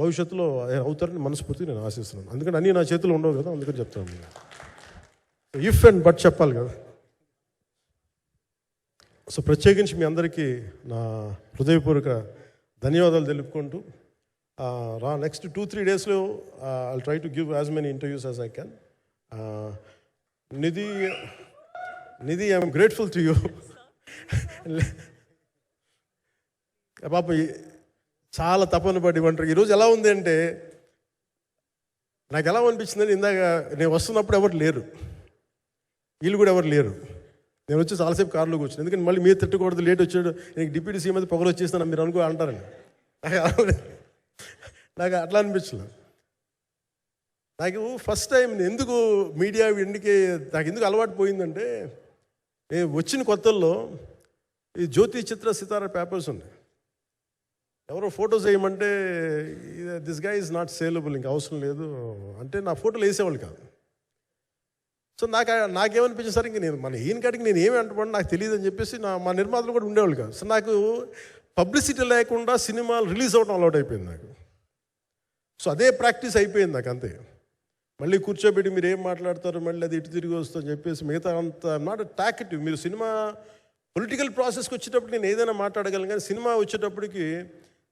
భవిష్యత్తులో అవుతారని మనస్ఫూర్తిగా నేను ఆశిస్తున్నాను. అందుకని అన్నీ నా చేతిలో ఉండవు కదా అందుకని చెప్తాను ఇఫ్ అండ్ బట్ చెప్పాలి కదా. సో ప్రత్యేకించి మీ అందరికీ నా హృదయపూర్వక ధన్యవాదాలు తెలుపుకుంటూ రా నెక్స్ట్ టూ త్రీ డేస్లో I try to give as many interviews as I can Nidhi Nidhi I'm grateful to you పాప చాలా తపన పడి ఉంటారు. ఈరోజు ఎలా ఉంది అంటే నాకు ఎలా అనిపించిందని ఇందాక నేను వస్తున్నప్పుడు ఎవరు లేరు. వీళ్ళు కూడా ఎవరు లేరు. నేను వచ్చి చాలాసేపు కారులో కూర్చుని ఎందుకంటే మళ్ళీ మీరు తిట్టకూడదు లేట్ వచ్చాడు నీకు డిప్యూటీ సీఎం అయితే పొగలు వచ్చేస్తాను మీరు అనుకో అంటారని నాకు నాకు అట్లా అనిపించలేదు. నాకు ఫస్ట్ టైం ఎందుకు మీడియా ఎందుకే నాకు ఎందుకు అలవాటు పోయిందంటే నేను వచ్చిన కొత్తల్లో ఈ జ్యోతి చిత్ర సితార పేపర్స్ ఉన్నాయి. ఎవరో ఫొటోస్ వేయమంటే దిస్గా ఇస్ నాట్ సేలబుల్ ఇంకా అవసరం లేదు. అంటే నా ఫోటోలు వేసేవాళ్ళు కాదు. సో నాకు నాకేమనిపించింది సరే ఇంక నేను మన ఈయన కాడికి నేను ఏమి అంటున్నాను నాకు తెలియదు అని చెప్పేసి నా మా నిర్మాతలు కూడా ఉండేవాళ్ళు కాదు. సో నాకు పబ్లిసిటీ లేకుండా సినిమాలు రిలీజ్ అవ్వడం అలవాటు అయిపోయింది నాకు. సో అదే ప్రాక్టీస్ అయిపోయింది నాకు అంతే. మళ్ళీ కూర్చోబెట్టి మీరు ఏం మాట్లాడతారు మళ్ళీ అది ఇటు తిరిగి వస్తుందని చెప్పేసి మిగతా అంత నాట్ టాకెటివ్ మీరు సినిమా పొలిటికల్ ప్రాసెస్కి వచ్చేటప్పుడు నేను ఏదైనా మాట్లాడగలను కానీ సినిమా వచ్చేటప్పటికి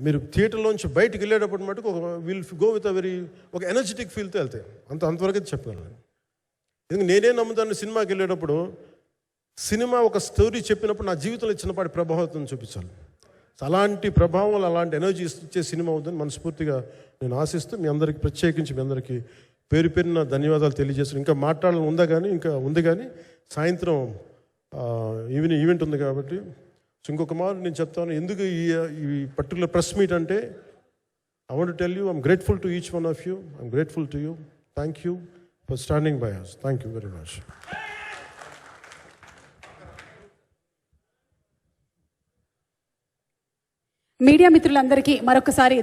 మీరు థియేటర్లోంచి బయటకు వెళ్ళేటప్పుడు మటుకు ఒక will go with a very ఒక ఎనర్జెటిక్ ఫీల్తో వెళ్తాయి అంత అంతవరకు అయితే చెప్పగలను. ఎందుకంటే నేనే నమ్ముతాను సినిమాకి వెళ్ళేటప్పుడు సినిమా ఒక స్టోరీ చెప్పినప్పుడు నా జీవితంలో చిన్నపాటి ప్రభావితం చూపించాలి. అలాంటి ప్రభావం అలాంటి ఎనర్జీ ఇచ్చే సినిమా అవుతుందని మనస్ఫూర్తిగా నేను ఆశిస్తూ మీ అందరికీ ప్రత్యేకించి మీ అందరికీ పేరు పేరున ధన్యవాదాలు తెలియజేస్తున్నాను ఇంకా మాట్లాడాలని ఉందా కానీ ఇంకా ఉంది కానీ సాయంత్రం ఈవినింగ్ ఈవెంట్ ఉంది కాబట్టి సో ఇంకొక మారు నేను చెప్తాను. ఎందుకు ఈ ఈ పర్టికులర్ ప్రెస్ మీట్ అంటే I want tell you I'm grateful to each one of you I'm grateful to you thank you for standing by us thank you very much media మిత్రులందరికీ మరొకసారి